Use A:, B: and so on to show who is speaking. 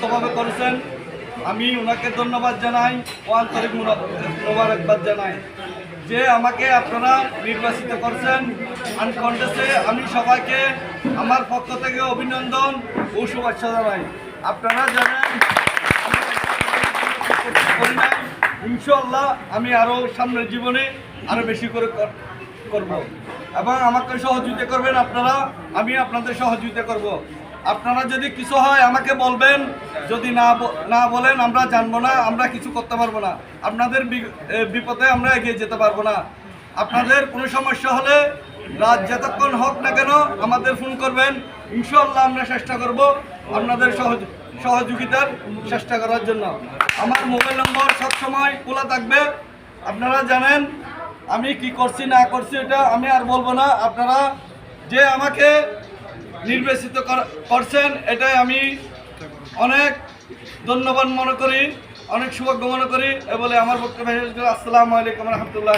A: সুস্থভাবে করেছেন। আমি ওনাকে ধন্যবাদ জানাই, ও আন্তরিক মোবারকবাদ জানাই। যে আমাকে আপনারা নির্বাচিত করছেন আনকন্টেস্টে আমি সবাইকে আমার পক্ষ থেকে অভিনন্দন ও শুভেচ্ছা জানাই। আপনারা জানেন। ইনশাল্লাহ আমি আরও সামনের জীবনে আরও বেশি কর- করব। এবং আমাকে সহযোগিতা করবেন আপনারা, আমি আপনাদের সহযোগিতা করব। আপনারা যদি কিছু হয় আমাকে বলবেন, যদি না না বলেন আমরা জানব না, আমরা কিছু করতে পারব না। আপনাদের বিপদে আমরা এগিয়ে যেতে পারব না। আপনাদের কোনো সমস্যা হলে রাত যতক্ষণ হোক না কেন আমাদের ফোন করবেন। ইনশাল্লাহ আমরা চেষ্টা করব আপনাদের সহজ, সহযোগিতার চেষ্টা করার জন্য। আমার মোবাইল নম্বর সবসময় খোলা থাকবে। আপনারা জানেন আমি কি করছি, না করছি, এটা আমি আর বলব না। আপনারা যে আমাকে নির্বাচিত কর- করছেন, এটাই আমি অনেক ধন্যবাদ মনে করি, অনেক সৌভাগ্য মনে করি, এ বলে আমার বক্তব্য। আসসালামু আলাইকুম রহমতুল্লাহ